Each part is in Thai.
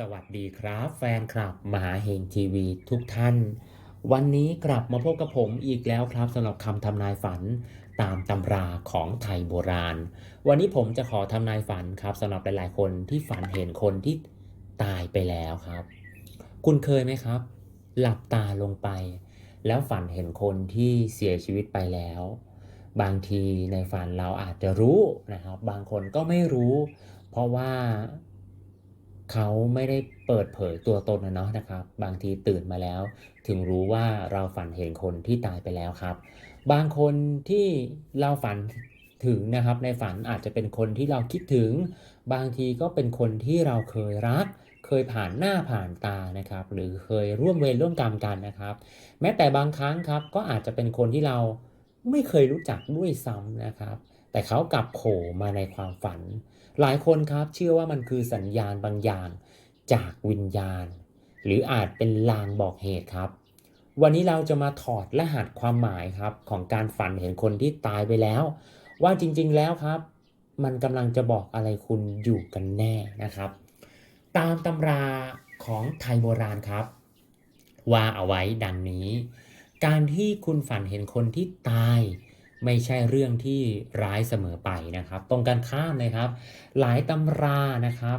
สวัสดีครับแฟนคลับมหาเฮงทีวีทุกท่าน วันนี้กลับมาพบกับผมอีกแล้วครับสำหรับคำทำนายฝันตามตำราของไทยโบราณ วันนี้ผมจะขอทำนายฝันครับสำหรับหลายๆคนที่ฝันเห็นคนที่ตายไปแล้วครับ คุณเคยไหมครับ หลับตาลงไป แล้วฝันเห็นคนที่เสียชีวิตไปแล้ว บางทีในฝันเราอาจจะรู้นะครับ บางคนก็ไม่รู้ เพราะว่า เขาไม่ได้เปิดเผยตัวตนนะเนาะนะครับ บางทีตื่นมาแล้ว ถึงรู้ว่าเราฝันเห็นคนที่ตายไปแล้วครับ บางคนที่เราฝันถึงนะครับในฝันอาจจะเป็นคนที่เราคิดถึง บางทีก็เป็นคนที่เราเคยรัก เคยผ่านหน้าผ่านตานะครับ หรือเคยร่วมเวรร่วมกรรมกันนะครับ แม้แต่บางครั้งครับก็อาจจะเป็นคนที่เราไม่เคยรู้จักด้วยซ้ำนะครับ แต่เขากลับโผล่มาในความฝัน หลายคนครับเชื่อว่ามันคือสัญญาณบางอย่างจากวิญญาณ หรืออาจเป็นลางบอกเหตุครับ วันนี้เราจะมาถอดรหัสความหมายครับของการฝันเห็นคนที่ตายไปแล้ว ว่าจริงๆแล้วครับ มันกำลังจะบอกอะไรคุณอยู่กันแน่นะครับ ตามตำราของไทยโบราณครับ ว่าเอาไว้ดังนี้ การที่คุณฝันเห็นคนที่ตาย ไม่ใช่เรื่องที่ร้ายเสมอไปนะครับ ตรงกันข้ามเลยครับ หลายตำรานะครับ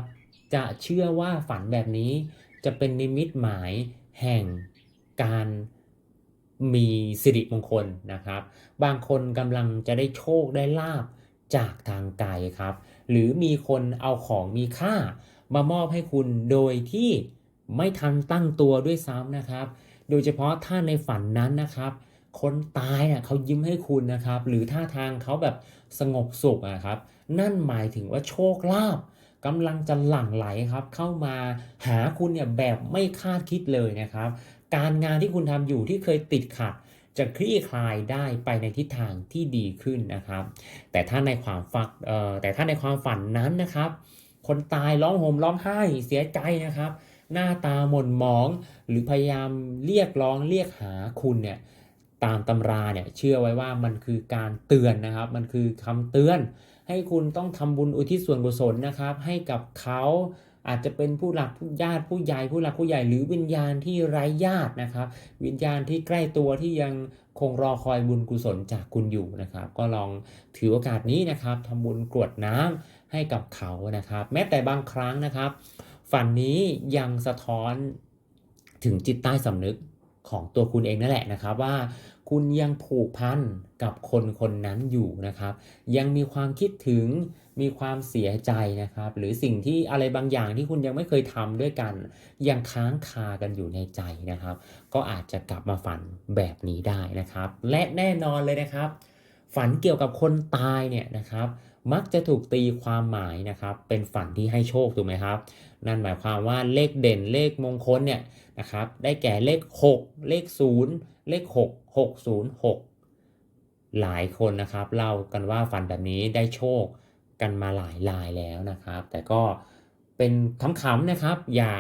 จะเชื่อว่าฝันแบบนี้จะเป็นนิมิตหมายแห่งการมีสิริมงคลนะครับ บางคนกำลังจะได้โชคได้ลาบจากทางไกลครับ หรือมีคนเอาของมีค่ามามอบให้คุณโดยที่ไม่ทันตั้งตัวด้วยซ้ำนะครับ โดยเฉพาะถ้าในฝันนั้นนะครับ คนตายอะเขายิ้มให้คุณนะครับ หรือท่าทางเขาแบบสงบสุขอะครับ นั่นหมายถึงว่าโชคลาภกำลังจะหลั่งไหลครับ เข้ามาหาคุณเนี่ยแบบไม่คาดคิดเลยนะครับ การงานที่คุณทำอยู่ที่เคยติดขัดจะคลี่คลายได้ไปในทิศทางที่ดีขึ้นนะครับ แต่ถ้าในความฝันเอ่อแต่ถ้าในความฝันนั้นนะครับ คนตายร้องห่มร้องไห้เสียใจนะครับ หน้าตาหม่นหมองหรือพยายามเรียกร้องเรียกหาคุณเนี่ย ตามตำราเนี่ยเชื่อไว้ว่ามันคือการเตือนนะครับ มันคือคำเตือน ให้คุณต้องทำบุญอุทิศส่วนกุศลนะครับ ให้กับเขาอาจจะเป็นผู้หลักผู้ญาติผู้ใหญ่ผู้หลักผู้ใหญ่หรือวิญญาณที่ไร้ญาตินะครับ วิญญาณที่ใกล้ตัวที่ยังคงรอคอยบุญกุศลจากคุณอยู่นะครับ ก็ลองถือโอกาสนี้นะครับทำบุญกรวดน้ำให้กับเขานะครับ แม้แต่บางครั้งนะครับ ฝันนี้ยังสะท้อนถึงจิตใต้สำนึก ของตัวคุณเองนั่นแหละนะครับว่าคุณยังผูกพันกับคนคนนั้นอยู่นะครับ ยังมีความคิดถึงมีความเสียใจนะครับ หรือสิ่งที่อะไรบางอย่างที่คุณยังไม่เคยทำด้วยกัน ยังค้างคากันอยู่ในใจนะครับ ก็อาจจะกลับมาฝันแบบนี้ได้นะครับ และแน่นอนเลยนะครับ ฝันเกี่ยวกับคนตายเนี่ยนะครับมักจะถูกตีความหมายนะครับ เป็นฝันที่ให้โชคถูกไหมครับ นั่นหมายความว่าเลขเด่นเลขมงคลเนี่ยนะครับ ได้แก่เลข 6 เลข 0 เลข 6 6 0 6 หลายคนนะครับเล่ากันว่าฝันแบบนี้ได้โชคกันมาหลายรายแล้วนะครับ แต่ก็เป็นขำๆนะครับ อย่า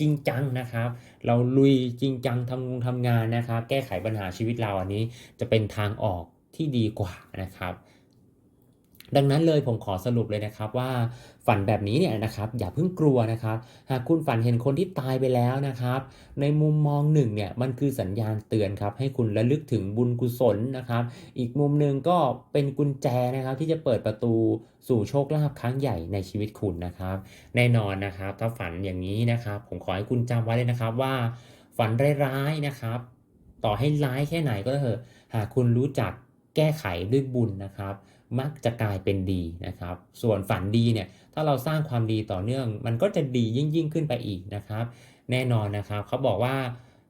จริงจังนะครับ เราลุยจริงจังทำงงทำงานนะครับ แก้ไขปัญหาชีวิตเราอันนี้จะเป็นทางออก ที่ดีกว่านะครับ ดังนั้นเลยผมขอสรุปเลยนะครับว่าฝันแบบนี้เนี่ยนะครับอย่าเพิ่งกลัวนะครับ หากคุณฝันเห็นคนที่ตายไปแล้วนะครับ ในมุมมองหนึ่งเนี่ยมันคือสัญญาณเตือนครับ ให้คุณระลึกถึงบุญกุศลนะครับ อีกมุมหนึ่งก็เป็นกุญแจนะครับ ที่จะเปิดประตูสู่โชคลาภครั้งใหญ่ในชีวิตคุณนะครับ แน่นอนนะครับ ถ้าฝันอย่างนี้นะครับ ผมขอให้คุณจำไว้เลยนะครับว่า ฝันร้ายๆนะครับ ต่อให้ร้ายแค่ไหนก็เถอะหากคุณรู้จัก แก้ไขด้วยบุญนะครับ มักจะกลายเป็นดีนะครับ ส่วนฝันดีเนี่ยถ้าเราสร้างความดีต่อเนื่อง มันก็จะดียิ่งยิ่งขึ้นไปอีกนะครับ แน่นอนนะครับเขาบอกว่า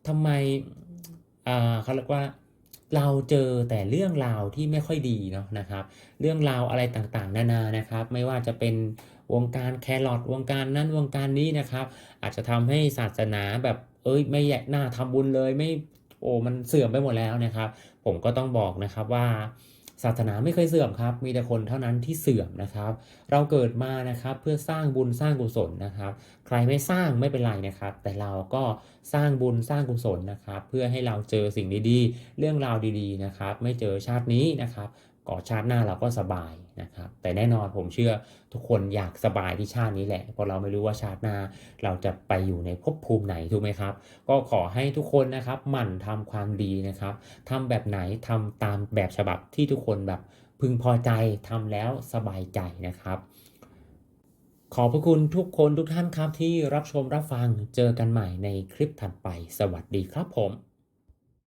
ทำไมเขาเรียกว่าเราเจอแต่เรื่องราวที่ไม่ค่อยดีเนาะนะครับ เรื่องราวอะไรต่างๆ นานานะครับ ไม่ว่าจะเป็นวงการแครอทวงการนั้นวงการนี้นะครับ อาจจะทำให้ศาสนาแบบเอ้ยไม่อยากน่าทำบุญเลยไม่โอ้มันเสื่อมไปหมดแล้วนะครับ ผมก็ต้องบอกนะครับว่าศาสนาไม่เคยเสื่อมครับ มีแต่คนเท่านั้นที่เสื่อมนะครับ เราเกิดมานะครับเพื่อสร้างบุญสร้างกุศลนะครับ ใครไม่สร้างไม่เป็นไรนะครับ แต่เราก็สร้างบุญสร้างกุศลนะครับ เพื่อให้เราเจอสิ่งดีๆ เรื่องราวดีๆนะครับ ไม่เจอชาตินี้นะครับ ก่อชาติหน้าเราก็สบายนะครับ แต่แน่นอนผมเชื่อทุกคนอยากสบายที่ชาตินี้แหละ เพราะเราไม่รู้ว่าชาติหน้าเราจะไปอยู่ในภพภูมิไหนถูกไหมครับ ก็ขอให้ทุกคนนะครับหมั่นทำความดีนะครับทำแบบไหนทำตามแบบฉบับที่ทุกคนแบบพึงพอใจทำแล้วสบายใจนะครับขอบพระคุณทุกคนทุกท่านครับที่รับชมรับฟังเจอกันใหม่ในคลิปถัดไป สวัสดีครับผม